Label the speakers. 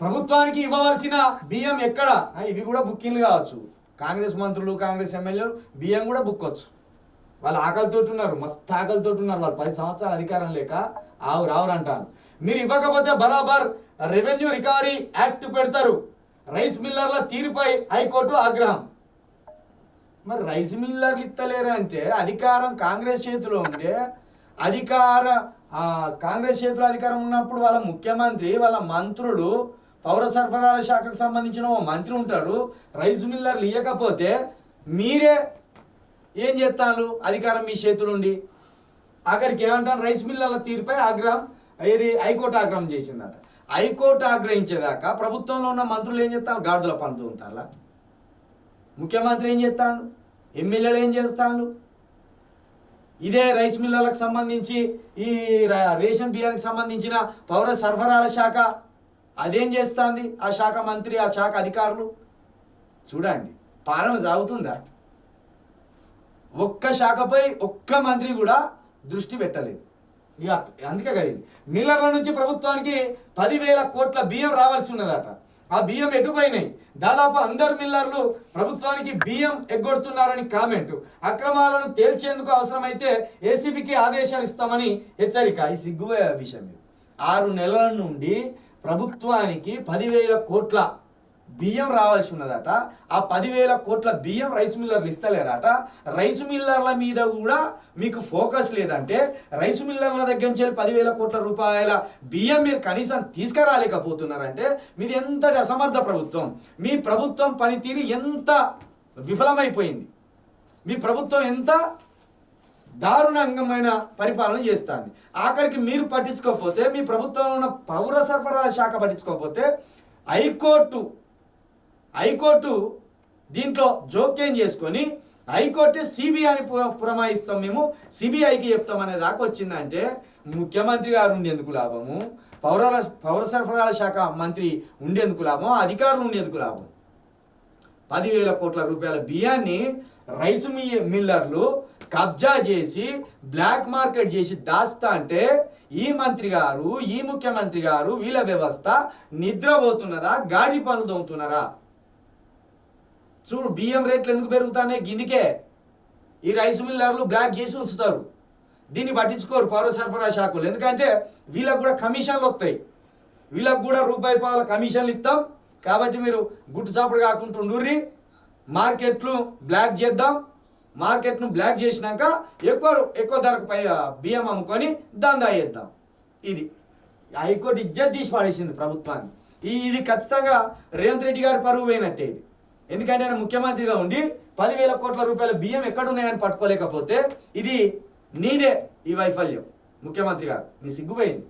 Speaker 1: ప్రభుత్వానికి ఇవ్వవలసిన బియ్యం ఎక్కడ? ఇవి కూడా బుక్కింగ్లు కావచ్చు. కాంగ్రెస్ మంత్రులు కాంగ్రెస్ ఎమ్మెల్యేలు బియ్యం కూడా బుక్కొచ్చు వాళ్ళు ఆకలితో ఉన్నారు మస్తు ఆకలితో ఉన్నారు వాళ్ళు పది సంవత్సరాలు అధికారం లేక ఆవు రావురు అంటాను మీరు ఇవ్వకపోతే బరాబర్ రెవెన్యూ రికవరీ యాక్ట్ పెడతారు. రైస్ మిల్లర్ల తీరుపై హైకోర్టు ఆగ్రహం. మరి రైస్ మిల్లర్లు ఇస్తలేరు అంటే అధికారం కాంగ్రెస్ చేతిలో ఉండే అధికార కాంగ్రెస్ చేతిలో అధికారం ఉన్నప్పుడు వాళ్ళ ముఖ్యమంత్రి వాళ్ళ మంత్రులు పౌర సరఫరాల శాఖకు సంబంధించిన ఓ మంత్రి ఉంటాడు. రైస్ మిల్లర్లు ఇవ్వకపోతే మీరే ఏం చేస్తాను అధికారం మీ చేతులుండి. ఉండి ఆఖరికి ఏమంటారు? రైస్ మిల్లర్ల తీరుపై ఆగ్రహం ఏది? హైకోర్టు ఆగ్రహం చేసిందట. హైకోర్టు ఆగ్రహించేదాకా ప్రభుత్వంలో ఉన్న మంత్రులు ఏం చేస్తారు? గాడిదల పండుతూ ఉంటారా ముఖ్యమంత్రి ఏం చేస్తాడు? ఎమ్మెల్యేలు ఏం చేస్తాడు ఇదే రైస్ మిల్లర్లకు సంబంధించి ఈ ర- రేషన్ బియ్యానికి సంబంధించిన పౌర సరఫరాల శాఖ అదేం చేస్తుంది ఆ శాఖ మంత్రి ఆ శాఖ అధికారులు? చూడండి పాలన సాగుతుందా? ఒక్క శాఖపై ఒక్క మంత్రి కూడా దృష్టి పెట్టలేదు. ఇక అందుకే కదా మిల్లర్ల నుంచి ప్రభుత్వానికి పదివేల కోట్ల బియ్యం రావాల్సి ఉన్నదట. ఆ బియ్యం ఎటుపోయినాయి? దాదాపు అందరు మిల్లర్లు ప్రభుత్వానికి బియ్యం ఎగ్గొడుతున్నారని కామెంట్. అక్రమాలను తేల్చేందుకు అవసరమైతే ఏసీబీకి ఆదేశాలు ఇస్తామని హెచ్చరిక. ఈ సిగ్గుపోయే విషయం ఆరు నెలల నుండి ప్రభుత్వానికి పదివేల కోట్ల బియ్యం రావాల్సి ఉన్నదట. ఆ పదివేల కోట్ల బియ్యం రైస్ మిల్లర్లు ఇస్తలేరట. రైస్ మిల్లర్ల మీద కూడా మీకు ఫోకస్ లేదంటే రైస్ మిల్లర్ల దగ్గర నుంచి పదివేల కోట్ల రూపాయల బియ్యం మీరు కనీసం తీసుకురాలేకపోతున్నారంటే మీది ఎంతటి అసమర్థ ప్రభుత్వం. మీ ప్రభుత్వం పనితీరు ఎంత విఫలమైపోయింది. మీ ప్రభుత్వం ఎంత దారుణంగమైన పరిపాలన చేస్తుంది. ఆఖరికి మీరు పట్టించుకోకపోతే మీ ప్రభుత్వంలో ఉన్న పౌర సరఫరాల శాఖ పట్టించుకోకపోతే హైకోర్టు హైకోర్టు దీంట్లో జోక్యం చేసుకొని హైకోర్టు సిబిఐని పురమాయిస్తాం మేము సిబిఐకి చెప్తాం అనే దాకా వచ్చిందంటే ముఖ్యమంత్రి గారు ఉండేందుకు లాభము పౌరాల పౌర సరఫరాల శాఖ మంత్రి ఉండేందుకు లాభం అధికారులు ఉండేందుకు లాభం. పదివేల కోట్ల రూపాయల బియ్యాన్ని రైస్ మీ- మిల్లర్లు కబ్జా చేసి బ్లాక్ మార్కెట్ చేసి దాస్తా అంటే ఈ మంత్రి గారు ఈ ముఖ్యమంత్రి గారు వీళ్ళ వ్యవస్థ నిద్రపోతున్నదా గాడి పనులు దొంగతున్నారా చూడు బియ్యం రేట్లు ఎందుకు పెరుగుతున్నాయి? గిందికే. ఈ రైస్ మిల్లర్లు బ్లాక్ చేసి ఉంచుతారు. దీన్ని పట్టించుకోరు పౌర సరఫరా శాఖలు. ఎందుకంటే వీళ్ళకు కూడా కమిషన్లు వస్తాయి. వీళ్ళకు కూడా రూపాయి పావుల కమిషన్లు ఇస్తాం. కాబట్టి మీరు గుట్టు చాపడు కాకుండా ఉండుర్రి. మార్కెట్లు బ్లాక్ చేద్దాం. మార్కెట్ను బ్లాక్ చేసినాక ఎక్కువ ఎక్కువ ధరకు పై బియ్యం అమ్ముకొని దందా చేద్దాం. ఇది. హైకోర్టు ఇజ్జత్ తీసి పడేసింది ప్రభుత్వాన్ని. ఈ ఇది ఖచ్చితంగా రేవంత్ రెడ్డి గారి పరువు పోయినట్టే ఇది. ఎందుకంటే ఆయన ముఖ్యమంత్రిగా ఉండి పదివేల కోట్ల రూపాయల బియ్యం ఎక్కడున్నాయని పట్టుకోలేకపోతే ఇది నీదే ఈ వైఫల్యం. ముఖ్యమంత్రి గారు నీ సిగ్గుపోయింది.